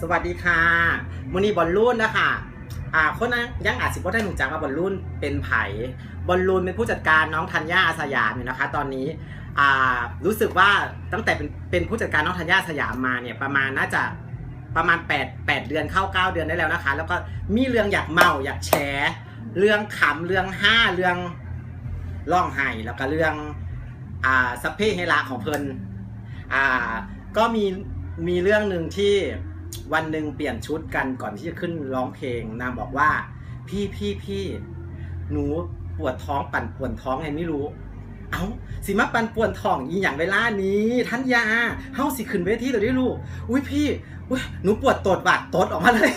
สวัสดีค่ะมูนีบอลลูนนะคะอ่าคนนั้นยังอาจสิบ่ได้หนูจักว่าบอลลูนเป็นไผ่บอลลูนเป็นผู้จัดการน้องธัญญาอาสยามอยู่นะคะ ตอนนี้อ่ารู้สึกว่าตั้งแต่เป็นเป็นผู้จัดการน้องธัญญาอาสยามมาเนี่ยประมาณน่าจะประมาณ 8 8 เดือนเข้า 9 เดือนได้แล้วนะคะ แล้วก็มีเรื่องอยากเมาอยากแชร์เรื่องขำเรื่องห้าเรื่องร้องไห้แล้วก็เรื่องอ่าสพเพเฮระของเพลินอ่าก็มีมีเรื่องหนึ่งที่ วันหนึ่งเปลี่ยนชุดกันก่อนที่จะขึ้นร้องเพลง นางบอกว่า พี่พี่พี่หนูปวดท้องปั่นปวดท้องไงไม่รู้ เอ้าสิมาปั่นปวดท้องอีอย่างเวลานี้ ท่านยาเฮาสิขึ้นเวทีเดี๋ยวได้ลูกอุ้ยพี่อุ้ยหนูปวดตดว่ะตดออกมาเลย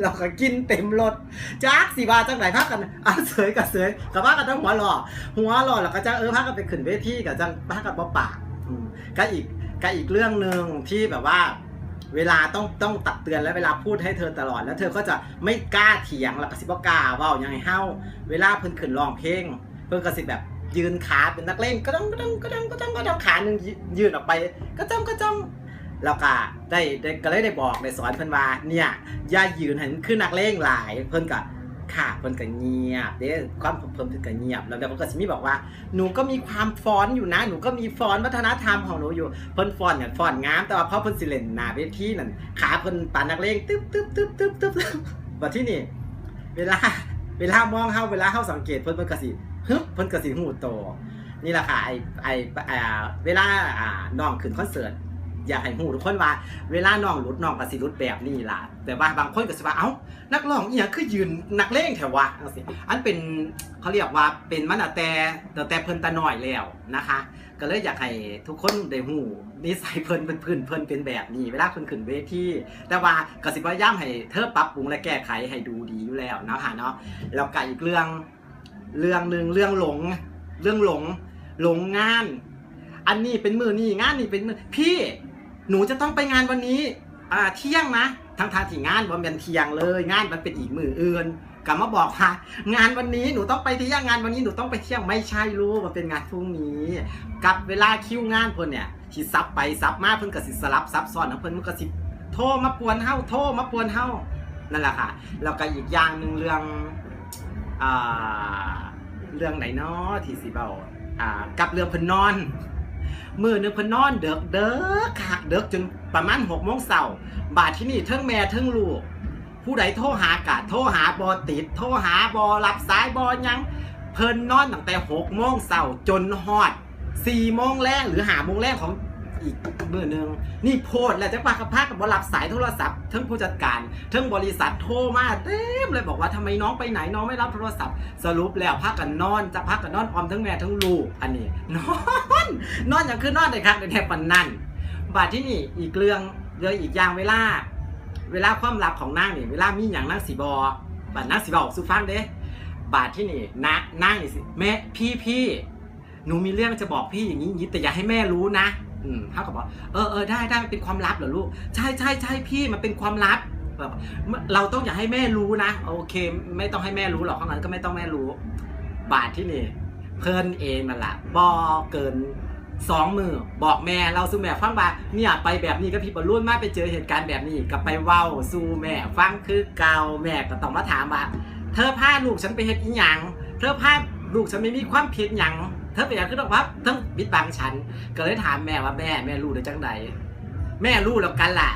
เราก็กินเต็มรถจากสิบาจังไหนพักกันอะเสยกับเสยกับว่ากันต้องหัวหล่อหัวหล่อแล้วก็จะเออพักกันไปขึ้นเวทีกับจังพักกันบ่ปากก็อีกก็อีกเรื่องหนึ่งที่แบบว่า เวลาต้องต้องตักเตือนและเวลาพูดให้เธอตลอด แล้วเธอก็จะไม่กล้าเถียงแล้วก็สิบกล้าว่าอย่างไงเฮ้าเวลาเพิ่นขึ้นร้องเพลงเพิ่นก็สิแบบยืนขาเป็นนักเล่นก็ต้องก็ต้องก็ต้องก็ต้องก็ต้องขาหนึ่งยืนออกไป ก็จ้องก็จ้องแล้วก็ได้ได้ก็เลยได้บอกได้สอนเพิ่นว่าเนี่ยอย่ายืนให้มันขึ้นนักเล่งหลายเพิ่นก็ ค่ะเพิ่นก็เงียบเด้ความเพิ่นเพิ่นก็เงียบ แล้วเดี๋ยวเพิ่นก็สิมีบอกว่าหนูก็มีความฟ้อนอยู่นะ หนูก็มีฟ้อนวัฒนธรรมของหนูอยู่เพิ่นฟ้อนเนี่ยฟ้อนงามแต่ว่าพอเพิ่นสิเล่นหน้าเวทีนั่นขาเพิ่นปานนักเลงตึ๊บตึ๊บตึ๊บตึ๊บตึ๊บตึ๊บบัดที่นี่เวลาเวลามองเฮาเวลาเฮาสังเกตเพิ่นเพิ่นก็สิฮึบเพิ่นก็สิหูโตนี่แหละค่ะไอไอเวลาอ่าน้องขึ้นคอนเสิร์ต อยากให้หูทุกคนว่า เวลาน้องหลุดน้องก็สิหลุดแบบนี้ล่ะ แต่ว่าบางคนก็สิว่าเอ้านักร้องอีหยังคือยืนนักเลงแถววะจังซี่อันเป็นเขาเรียกว่าเป็นมันตั้งแต่แต่เพิ่นตาน้อยแล้วนะคะ ก็เลยอยากให้ทุกคนได้หูนิสัยเพิ่นเป็นพื้นเพิ่นเป็นแบบนี้เวลาเพิ่นขึ้นเวทีแต่ว่าก็สิพยายามให้เธอปรับปรุงและแก้ไขให้ดูดีอยู่แล้วเนาะค่ะเนาะแล้วก็อีกเรื่องเรื่องหนึ่งเรื่องหลง เรื่องหลงหลงงาน อันนี้เป็นมือนี่งานนี่เป็นมือพี่ หนูจะต้องไปงานวันนี้อ่าเที่ยงนะทั้งทางที่งานวันเป็นเที่ยงเลย งานมันเป็นอีกมืออื่นกลับมาบอกว่างานวันนี้หนูต้องไปเที่ยงงานวันนี้หนูต้องไปเที่ยงไม่ใช่รู้มันเป็นงานพรุ่งนี้ กับเวลาคิวงานเพิ่นเนี่ยที่ซับไปซับมาเพิ่นก็สิสลับซับซ้อนของเพิ่นมันก็สิโทรมาปวนเฮาโทรมาปวนเฮานั่นแหละค่ะแล้วก็อีกอย่างหนึ่งเรื่องอ่าเรื่องไหนเนาะที่สิเบาอ่ากับเรื่องเพิ่นนอน มือนึงเพิ่นนอนเด็กเดือคักเด็กจนประมาณหกโมงเสาร์บาดที่นี่ทั้งแม่ทั้งลูก ผู้ใดโทรหากะโทรหาบอติด โทรหาบอรับสายบอยัง เพิ่นนอนตั้งแต่หกโมงเสาร์จนฮอดสี่โมงแรกหรือหาโมงแรกของ อีกมือหนึงนี่โพดแหล้วจักปากกับพากับบรับสายโทรศัพท์ทั้งผู้จัดการทั้งบริษัทโทรมาเต็มเลยบอกว่าทำไมน้องไปไหนน้องไม่รับโทรศัพท์ สรุปแล้วพักกันนอนจะพักกันนอนออมทั้งแม่ทั้งลูกอันนี้นอนนอนอย่างคือนอนในครับในแทบปันนั่นบาดที่นี่อีกเรื่องเรื่องอีกอย่างเวลา เวลาความลับของนางนี่เวลามีอย่างนางสีบอบาดนางสีบอกสุฟังเด้บาดที่นี่นะนางนี่สิแม่พี่พี่หนูมีเรื่องจะบอกพี่อย่างนี้อย่างนี้แต่อย่าให้แม่รู้นะ เขาก็บอกเออเออได้ได้มันเป็นความลับเหรอลูก ใช่ใช่ใช่พี่มันเป็นความลับแบบเราต้องอย่าให้แม่รู้นะ โอเค ไม่ต้องให้แม่รู้หรอกข้างนั้นก็ไม่ต้องแม่รู้ บาทที่นี่เพิ่นเองนั่นแหละบอเกินสองมือบอกแม่เราสู่แม่ฟังว่าเนี่ยไปแบบนี้ก็พี่บอลรุ่นมากไปเจอเหตุการณ์แบบนี้ก็ไปเว้าสู่แม่ฟังคือเกาแม่ก็ต้องมาถามว่า เธอพาลูกฉันไปเฮ็ดอีหยังเธอพาลูกฉันไม่มีความผิดหยัง เธอเป็นอย่างคือต้องพับทั้งปิดบังฉัน ก็เลยถามแม่ว่าแม่แม่รู้ได้จังใดแม่รู้แล้วกันล่ะ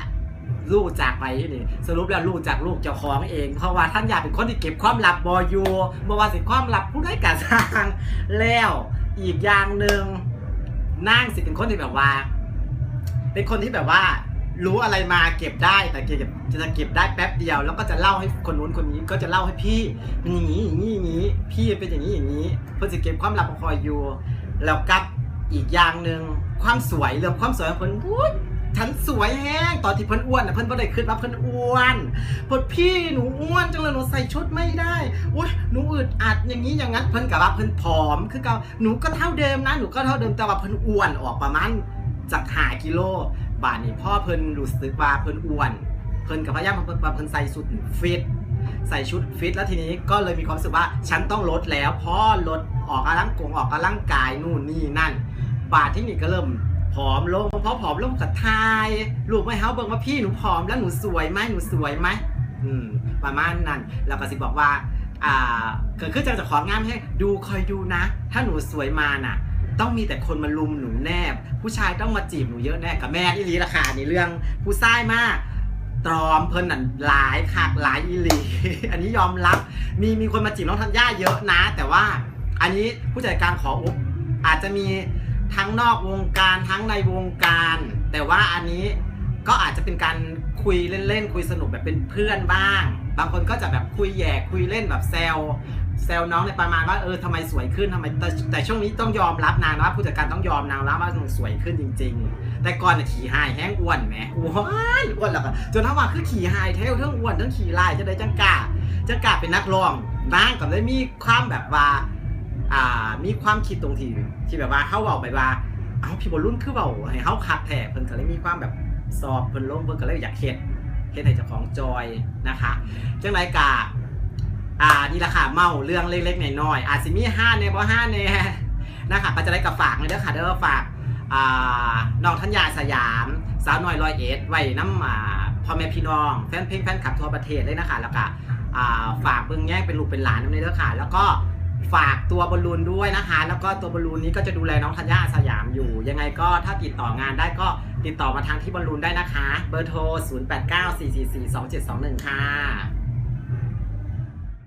ลูกจากไปนี่สรุปแล้วลูกจากลูกเจ้าของเอง เพราะว่าท่านอยากเป็นคนที่เก็บความลับบอยู่บ่ว่าสิความลับผู้ใดกะสร้างแล้วอีกอย่างหนึ่งนางสิเป็นคนที่แบบว่า เป็นคนที่แบบว่า รู้อะไรมาเก็บได้แต่เก็บจะเก็บได้แป๊บเดียว แล้วก็จะเล่าให้คนนู้นคนนี้ก็จะเล่าให้พี่เป็นอย่างนี้อย่างนี้อย่างนี้ พี่เป็นอย่างนี้อย่างนี้ เพื่อจะเก็บความลับของคอยอยู่แล้วกับอีกอย่างหนึ่งความสวยเรื่องความสวยของเพิ่นอุ๊ยฉันสวยแห้งตอนที่เพิ่นอ้วนนะเพิ่นบ่ได้ขึ้นว่าเพิ่นอ้วนเพิ่นพี่หนูอ้วนจังเลยหนูใส่ชุดไม่ได้อุ้ยหนูอึดอัดอย่างนี้อย่างนั้นเพิ่นกับว่าเพิ่นผอมคือเก่าหนูก็เท่าเดิมนะหนูก็เท่าเดิมแต่ว่าเพิ่นอ้วนออกประมาณจากหากิโล บาดนี้พ่อเพิ่นรู้สึกว่าเพิ่นอ้วน เพิ่นกับพยายามว่าเพิ่นใส่ชุดฟิตใส่ชุดฟิตแล้วทีนี้ก็เลยมีความรู้สึกว่าฉันต้องลดแล้วพราะลดออกกำลังกงออกกำลังกายนู่นนี่นั่น บาทที่นี่ก็เริ่มผอมลงเพราะผอมลงกับทายลูกไม่เฮาเบิ่งว่าพี่หนูผอมแล้วหนูสวยไหมหนูสวยไหมอืมประมาณนั้นแล้วก็สิบอกว่าอ่าเกิดขึ้นจากจ้าของงานให้ดูคอยดูนะ ถ้าหนูสวยมาน่ะ ต้องมีแต่คนมาลุมหนูแนบ ผู้ชายต้องมาจีบหนูเยอะแน่กับแม่อีลีราคาในเรื่องผู้ชายมากตรอมเพิ่นนั่นหลายคักหลายอีลี อันนี้ยอมรับมีมีคนมาจีบน้องธัญญาเยอะนะ แต่ว่าอันนี้ผู้จัดการขออุบอาจจะมีทั้งนอกวงการทั้งในวงการ แต่ว่าอันนี้ก็อาจจะเป็นการคุยเล่นๆคุยสนุกแบบเป็นเพื่อนบ้าง บางคนก็จะแบบคุยแย่คุยเล่นแบบแซว ซวน้องในประมาณว่าเออทำไมสวยขึ้นทำไมแต่แต่ช่วงนี้ต้องยอมรับนางนะว่าผู้จัดการต้องยอมนางแล้วว่านางสวยขึ้นจริง ๆ แต่ก่อนน่ะขี่หายแห้งอ้วนแหมอ้วนอ้วนแล้วก็จนถ้าว่าคือขี่หายเท่าเรื่องอ้วนเรื่องขี่ลายจะได้จังกล้าจะกาเป็นนักร้องนางกับได้มีความแบบว่าอ่ามีความคิดตรงที่ที่แบบว่าเขาบอกไปว่าเอ้าพี่บอลรุ่นคือเบาให้เขาคักแท้เพิ่นก็เลยมีความแบบสอบเพิ่นลงเพิ่นก็เลยอยากเฮ็ดเฮ็ดให้เจ้าของจอยนะคะจังไรกา อ่านี่ละค่ะเมาเรื่องเล็กๆน้อยๆอาจสิมีห้าเนบ่ห้าเนนะคะก็จะได้กับฝากเลยเด้อค่ะเด้อฝากอ่าน้องธัญญาสยาม สาวน้อยร้อยเอ็ดไว้น้ำอ่าพ่อแม่พี่น้องแฟนเพลงแฟนคลับทั่วประเทศเลยนะคะแล้วก็อ่าฝากเบิ่งแย่เป็นลูกเป็นหลานน้ำในเด้อค่ะ แล้วก็ฝากตัวบอลลูนด้วยนะคะ แล้วก็ตัวบอลลูนนี้ก็จะดูแลน้องธัญญาสยามอยู่ ยังไงก็ถ้าติดต่องานได้ก็ติดต่อมาทางที่บอลลูนได้นะคะ เบอร์โทร 0894442721 ค่ะ